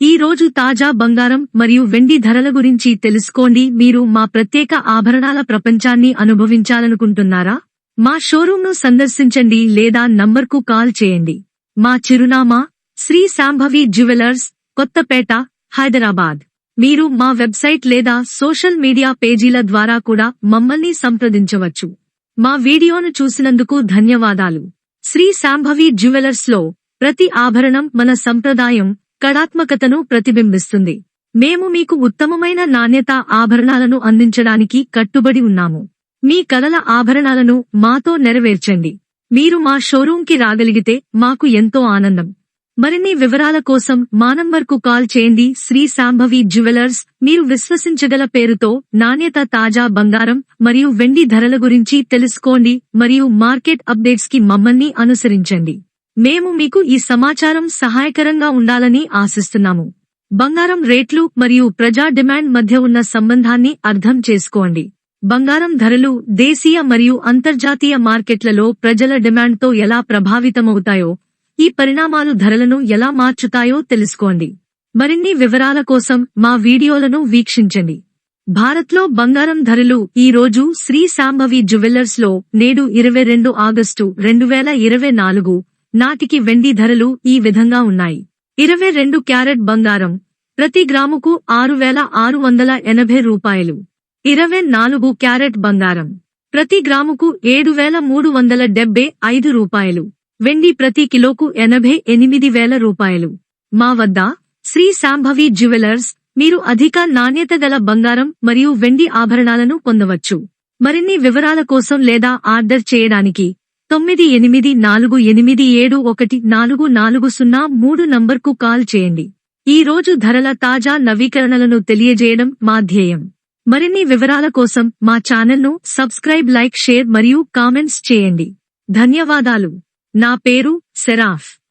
ఈ రోజు తాజా బంగారం మరియు వెండి ధరల గురించి తెలుసుకోండి. మీరు మా ప్రత్యేక ఆభరణాల ప్రపంచాన్ని అనుభవించాలనుకుంటున్నారా? మా షోరూంను సందర్శించండి లేదా నంబర్కు కాల్ చేయండి. మా చిరునామా శ్రీ శాంభవి జ్యువెలర్స్ కొత్తపేట హైదరాబాద్. మీరు మా వెబ్సైట్ లేదా సోషల్ మీడియా పేజీల ద్వారా కూడా మమ్మల్ని సంప్రదించవచ్చు. మా వీడియోను చూసినందుకు ధన్యవాదాలు. శ్రీ శాంభవి జ్యువెలర్స్లో ప్రతి ఆభరణం మన సంప్రదాయం కళాత్మకతను ప్రతిబింబిస్తుంది. మేము మీకు ఉత్తమమైన నాణ్యత ఆభరణాలను అందించడానికి కట్టుబడి ఉన్నాము. మీ కలల ఆభరణాలను మాతో నెరవేర్చండి. మీరు మా షోరూంకి రాగలిగితే మాకు ఎంతో ఆనందం. మరిన్ని వివరాల కోసం మా నంబర్కు కాల్ చేయండి. శ్రీ శాంభవి జ్యువెలర్స్ మీరు విశ్వసించగల పేరుతో నాణ్యత తాజా బంగారం మరియు వెండి ధరల గురించి తెలుసుకోండి మరియు మార్కెట్ అప్డేట్స్కి మమ్మల్ని అనుసరించండి. మేము మీకు ఈ సమాచారం సహాయకరంగా ఉండాలని ఆశిస్తున్నాము. బంగారం రేట్లు మరియు ప్రజా డిమాండ్ మధ్య ఉన్న సంబంధాన్ని అర్థం చేసుకోండి. బంగారం ధరలు దేశీయ మరియు అంతర్జాతీయ మార్కెట్లలో ప్రజల డిమాండ్తో ఎలా ప్రభావితమవుతాయో ఈ పరిణామాలు ధరలను ఎలా మార్చుతాయో తెలుసుకోండి. మరిన్ని వివరాల కోసం మా వీడియోలను వీక్షించండి. భారత్లో బంగారం ధరలు ఈ రోజు శ్రీ శాంభవి జ్యువెల్లర్స్లో నేడు ఇరవై రెండు ఆగస్టు రెండు వేల ఇరవై నాలుగు నాటికి వెండి ధరలు ఈ విధంగా ఉన్నాయి. ఇరవై రెండు క్యారెట్ బంగారం ప్రతి గ్రాముకు ఆరు వేల ఆరు వందల ఎనభై రూపాయలు. ఇరవై నాలుగు క్యారెట్ బంగారం ప్రతి గ్రాముకు ఏడు వేల మూడు వందల డెబ్బై ఐదు రూపాయలు. వెండి ప్రతి కిలోకు ఎనభై ఎనిమిది వేల రూపాయలు. మా వద్ద శ్రీ శాంభవి జ్యువెలర్స్ మీరు అధిక నాణ్యత గల బంగారం మరియు వెండి ఆభరణాలను పొందవచ్చు. మరిన్ని వివరాల కోసం లేదా ఆర్డర్ చేయడానికి తొమ్మిది ఎనిమిది నాలుగు ఎనిమిది ఏడు ఒకటి నాలుగు నాలుగు సున్నా మూడు నంబర్కు కాల్ చేయండి. ఈ రోజు ధరల తాజా నవీకరణలను తెలియజేయడం మా ధ్యేయం. మరిన్ని వివరాల కోసం మా ఛానల్ను సబ్స్క్రైబ్ లైక్ షేర్ మరియు కామెంట్స్ చేయండి. ధన్యవాదాలు. నా పేరు సెరాఫ్.